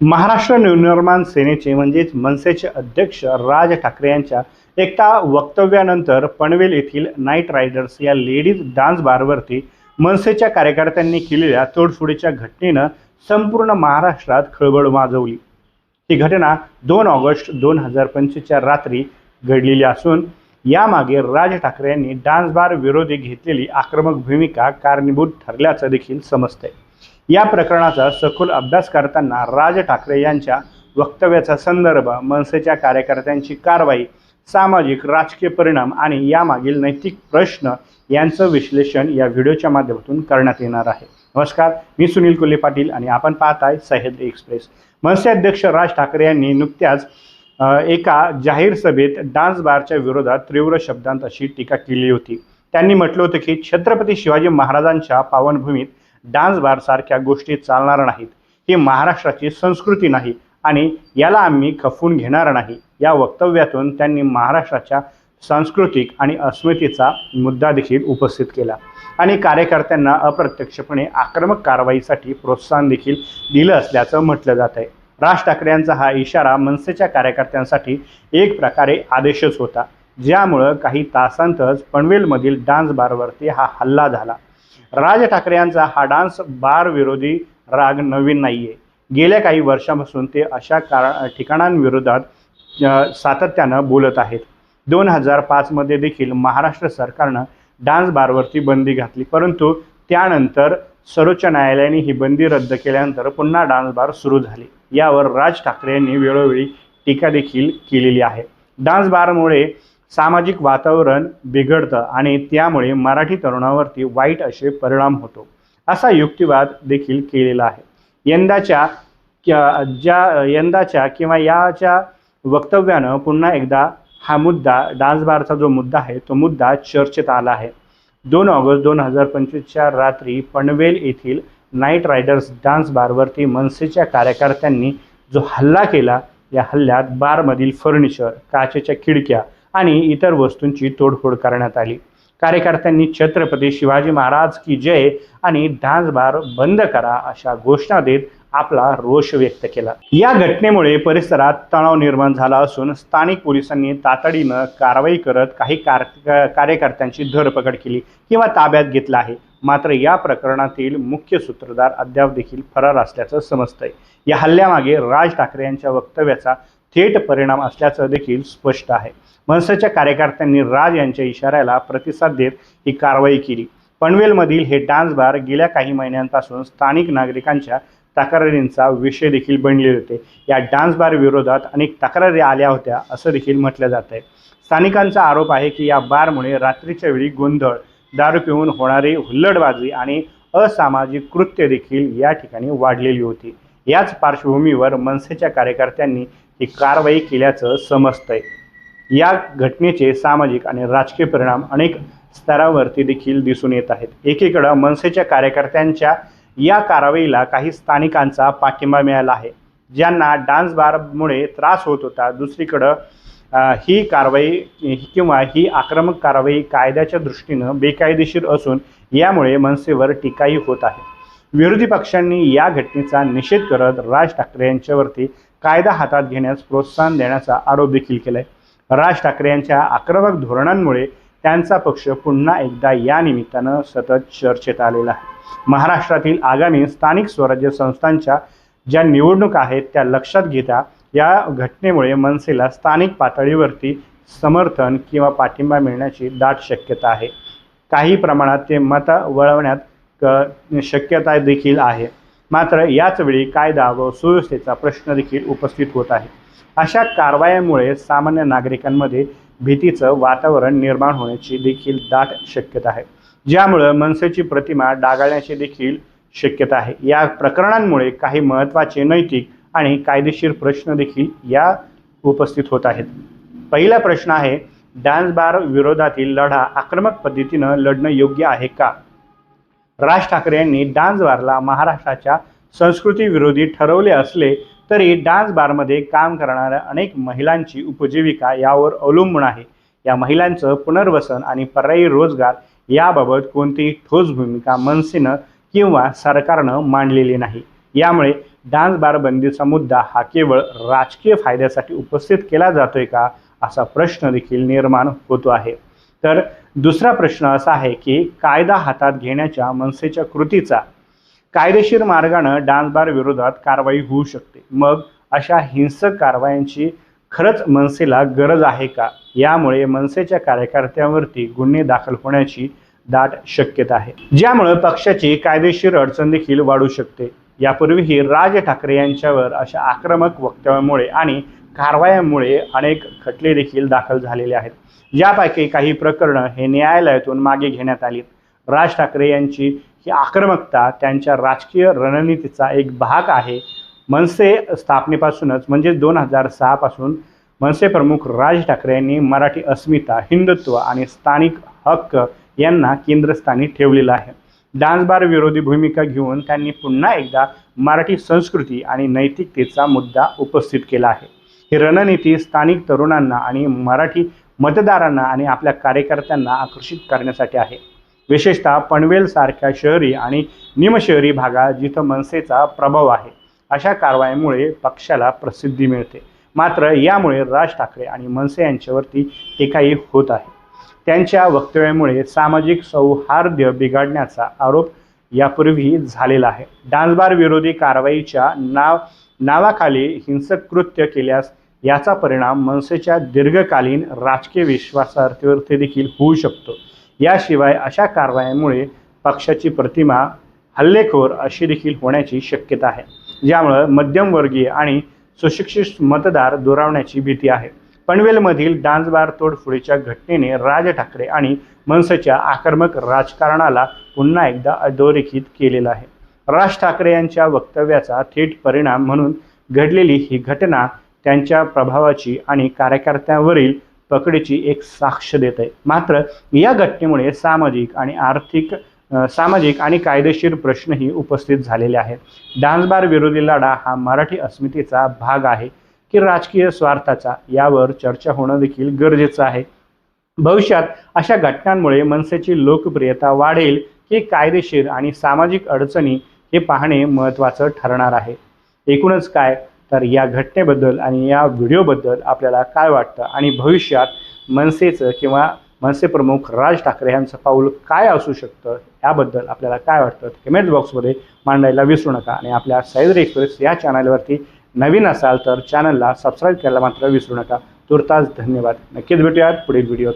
महाराष्ट्र नवनिर्माण सेनेचे म्हणजेच मनसेचे अध्यक्ष राज ठाकरे यांच्या एका वक्तव्यानंतर पनवेल येथील नाईट रायडर्स या लेडीज डान्स बारवरती मनसेच्या कार्यकर्त्यांनी केलेल्या तोडफोडीच्या घटनेनं संपूर्ण महाराष्ट्रात खळबळ माजवली. ही घटना दोन ऑगस्ट दोन हजार पंचवीसच्या रात्री घडलेली असून यामागे राज ठाकरे यांनी डान्स बार विरोधी घेतलेली आक्रमक भूमिका कारणीभूत ठरल्याचं देखील समजतंय. या प्रकरणाचा सखोल अभ्यास करताना राज ठाकरे यांच्या वक्तव्याचा संदर्भ मनसेच्या कार्यकर्त्यांची कारवाई सामाजिक राजकीय परिणाम आणि यामागील नैतिक प्रश्न यांचं विश्लेषण या व्हिडिओच्या माध्यमातून करण्यात येणार आहे. नमस्कार मी सुनील कोल्हे पाटील आणि आपण पाहताय सह्याद्री एक्सप्रेस. मनसे अध्यक्ष राज ठाकरे यांनी नुकत्याच एका जाहीर सभेत डान्स बारच्या विरोधात तीव्र शब्दांत अशी टीका केली होती. त्यांनी म्हटलं होतं की छत्रपती शिवाजी महाराजांच्या पावनभूमीत डान्स बारसारख्या गोष्टी चालणार नाहीत. ही महाराष्ट्राची संस्कृती नाही आणि याला आम्ही खपवून घेणार नाही. या वक्तव्यातून त्यांनी महाराष्ट्राच्या सांस्कृतिक आणि अस्मितेचा मुद्दा देखील उपस्थित केला. आणि कार्यकर्त्यांना अप्रत्यक्षपणे आक्रमक कारवाईसाठी प्रोत्साहन देखील दिलं असल्याचं म्हटलं जात आहे. राज ठाकरे यांचा हा इशारा मनसेच्या कार्यकर्त्यांसाठी एक प्रकारे आदेशच होता. ज्यामुळं काही तासांतच पनवेलमधील डान्स बारवरती हा हल्ला झाला. राज ठाकरे यांचा हा डान्स बार विरोधी राग नवीन नाही आहे गेल्या काही वर्षापासून ते अशा कारण ठिकाणांविरोधात सातत्यानं बोलत आहेत. दोन हजार पाचमध्ये देखील महाराष्ट्र सरकारनं डान्स बारवरती बंदी घातली. परंतु त्यानंतर सर्वोच्च न्यायालयाने ही बंदी रद्द केल्यानंतर पुन्हा डान्स बार सुरू झाली. यावर राज ठाकरे यांनी वेळोवेळी टीका देखील केलेली आहे. डान्स बारमुळे सामाजिक वातावरण बिघडतं आणि त्यामुळे मराठी तरुणावरती वाईट असे परिणाम होतो. असा युक्तिवाद देखील केलेला आहे. यंदाच्या क्या- ज्या यंदाच्या किंवा याच्या वक्तव्यानं पुन्हा एकदा हा मुद्दा डान्स बारचा जो मुद्दा आहे तो मुद्दा चर्चेत आला आहे. दोन ऑगस्ट दोन हजार पंचवीसच्या रात्री पनवेल येथील नाईट रायडर्स डान्स बारवरती मनसेच्या कार्यकर्त्यांनी जो हल्ला केला या हल्ल्यात बारमधील फर्निचर काचेच्या खिडक्या आणि इतर वस्तूंची तोडफोड करण्यात आली. कार्यकर्त्यांनी छत्रपती शिवाजी महाराज की जय आणि डान्स बार बंद करा अशा घोषणा देत आपला रोष व्यक्त केला. या घटनेमुळे परिसरात तणाव निर्माण झाला असून स्थानिक पोलिसांनी तातडीनं कारवाई करत काही कार कार्यकर्त्यांची धरपकड केली किंवा ताब्यात घेतला आहे. मात्र या प्रकरणातील मुख्य सूत्रधार अद्याप देखील फरार असल्याचं समजतंय. या हल्ल्यामागे राज ठाकरे यांच्या वक्तव्याचा थेट परिणाम असल्याचं देखील स्पष्ट आहे. मनसेच्या कार्यकर्त्यांनी राज यांच्या इशाऱ्याला प्रतिसाद देत ही कारवाई केली. पनवेलमधील हे डान्स बार गेल्या काही महिन्यांपासून स्थानिक नागरिकांच्या तक्रारींचा विषय देखील बनले होते. या डान्स बार विरोधात अनेक तक्रारी आल्या होत्या असं देखील म्हटलं जात आहे. स्थानिकांचा आरोप आहे की या बारमुळे रात्रीच्या वेळी गोंधळ दारू पिऊन होणारी हुल्लडबाजी आणि असामाजिक कृत्य देखील या ठिकाणी वाढलेली होती. याच पार्श्वभूमीवर मनसेच्या कार्यकर्त्यांनी ही कारवाई केल्याचं समजतंय. या घटनेचे सामाजिक आणि राजकीय परिणाम अनेक स्तरावरती देखील दिसून येत आहेत. एकीकडं मनसेच्या कार्यकर्त्यांच्या या कारवाईला काही स्थानिकांचा पाठिंबा मिळाला आहे. ज्यांना डान्स बारमुळे त्रास होत होता. दुसरीकडं ही कारवाई किंवा ही आक्रमक कारवाई कायद्याच्या दृष्टीनं बेकायदेशीर असून यामुळे मनसेवर टीकाही होत आहे. विरोधी पक्षांनी या घटनेचा निषेध करत राज ठाकरे यांच्यावरती कायदा हातात घेण्यास प्रोत्साहन देण्याचा आरोप देखील केलाय. राज ठाकरे यांच्या आक्रमक धोरणांमुळे त्यांचा पक्ष पुन्हा एकदा या निमित्तानं सतत चर्चेत आलेला आहे. महाराष्ट्रातील आगामी स्थानिक स्वराज्य संस्थांच्या ज्या निवडणुका आहेत त्या लक्षात घेता या घटनेमुळे मनसेला स्थानिक पातळीवरती समर्थन किंवा पाठिंबा मिळण्याची दाट शक्यता आहे. काही प्रमाणात ते मत वळवण्यात क- शक्यता देखील आहे. मात्र याचवेळी कायदा व सुव्यवस्थेचा प्रश्न देखील उपस्थित होत आहे. अशा कारवायांमुळे सामान्य नागरिकांमध्ये भीतीचं वातावरण निर्माण होण्याची देखील दाट शक्यता आहे. ज्यामुळं मनसेची प्रतिमा डागाळण्याची देखील शक्यता आहे. या प्रकरणांमुळे काही महत्त्वाचे नैतिक आणि कायदेशीर प्रश्न देखील या उपस्थित होत आहेत. पहिला प्रश्न आहे डान्स बार विरोधातील लढा आक्रमक पद्धतीनं लढणं योग्य आहे का? राज ठाकरे यांनी डान्स बारला महाराष्ट्राच्या संस्कृतीविरोधी ठरवले असले तरी डान्स बारमध्ये काम करणाऱ्या अनेक महिलांची उपजीविका यावर अवलंबून आहे. या महिलांचं पुनर्वसन आणि पर्यायी रोजगार याबाबत कोणतीही ठोस भूमिका मनसेनं किंवा सरकारनं मांडलेली नाही. यामुळे डान्स बार बंदीचा मुद्दा हा केवळ राजकीय फायद्यासाठी उपस्थित केला जातोय का असा प्रश्न देखील निर्माण होतो आहे. तर दुसरा प्रश्न असा आहे की कायदा हातात घेण्याच्या मनसेच्या कृतीचा कायदेशीर मार्गानं डान्स बार विरोधात कारवाई होऊ शकते. मग अशा हिंसक कारवायांची खरंच मनसेला गरज आहे का? यामुळे मनसेच्या कार्यकर्त्यांवरती गुन्हे दाखल होण्याची दाट शक्यता आहे. ज्यामुळे पक्षाची कायदेशीर अडचण देखील वाढू शकते. यापूर्वीही राज ठाकरे यांच्यावर अशा आक्रमक वक्तव्यामुळे आणि कारवायांमुळे अनेक खटले देखील दाखल झालेले आहेत. यापैकी काही प्रकरणं हे न्यायालयातून मागे घेण्यात आली. राज ठाकरे यांची ही आक्रमकता त्यांच्या राजकीय रणनीतीचा एक भाग आहे. मनसे स्थापनेपासूनच म्हणजे दोन हजार सहापासून मनसे प्रमुख राज ठाकरे यांनी मराठी अस्मिता हिंदुत्व आणि स्थानिक हक्क यांना केंद्रस्थानी ठेवलेलं आहे. डान्सबार विरोधी भूमिका घेऊन त्यांनी पुन्हा एकदा मराठी संस्कृती आणि नैतिकतेचा मुद्दा उपस्थित केला आहे. ही रणनीती स्थानिक तरुणांना आणि मराठी मतदारांना आणि आपल्या कार्यकर्त्यांना आकर्षित करण्यासाठी आहे. विशेषतः पनवेलसारख्या शहरी आणि निमशहरी भागात जिथं मनसेचा प्रभाव आहे अशा कारवाईमुळे पक्षाला प्रसिद्धी मिळते. मात्र यामुळे राज ठाकरे आणि मनसे यांच्यावरती टीकाही होत आहे. त्यांच्या वक्तव्यामुळे सामाजिक सौहार्द बिघडण्याचा आरोप यापूर्वी झालेला आहे. डान्सबार विरोधी कारवाईच्या नाव नावाखाली हिंसक कृत्य केल्यास याचा परिणाम मनसेच्या दीर्घकालीन राजकीय विश्वासार्थीवरती देखील होऊ शकतो. याशिवाय अशा कारवायांमुळे पक्षाची प्रतिमा हल्लेखोर अशी देखील होण्याची शक्यता आहे. ज्यामुळं मध्यमवर्गीय आणि सुशिक्षित मतदार दुरावण्याची भीती आहे. पनवेलमधील डान्सबार तोडफोडीच्या घटनेने राज ठाकरे आणि मनसेच्या आक्रमक राजकारणाला पुन्हा एकदा अधोरेखित केलेला आहे. राज ठाकरे यांच्या वक्तव्याचा थेट परिणाम म्हणून घडलेली ही घटना त्यांच्या प्रभावाची आणि कार्यकर्त्यांवरील पकडीची एक साक्ष देत आहे मात्र या घटनेमुळे सामाजिक आणि आर्थिक सामाजिक आणि कायदेशीर प्रश्नही उपस्थित झालेले आहेत. डान्स बार विरोधी लढा हा मराठी अस्मितेचा भाग आहे की राजकीय स्वार्थाचा यावर चर्चा होणं देखील गरजेचं आहे. भविष्यात अशा घटनांमुळे मनसेची लोकप्रियता वाढेल की कायदेशीर आणि सामाजिक अडचणी हे पाहणे महत्त्वाचं ठरणार आहे. एकूणच काय? तर या घटनेबद्दल आणि या व्हिडिओबद्दल आपल्याला काय वाटतं? आणि भविष्यात मनसेचं किंवा मनसे प्रमुख राज ठाकरे यांचं पाऊल काय असू शकतं? याबद्दल आपल्याला काय वाटतं? कमेंट बॉक्समध्ये मांडायला विसरू नका. आणि आपल्या सह्याद्री एक्सप्रेस या चॅनलवरती नवीन असाल तर चॅनलला सबस्क्राईब करायला मात्र विसरू नका. तुर्तास धन्यवाद. नक्कीच भेटूयात पुढील व्हिडिओ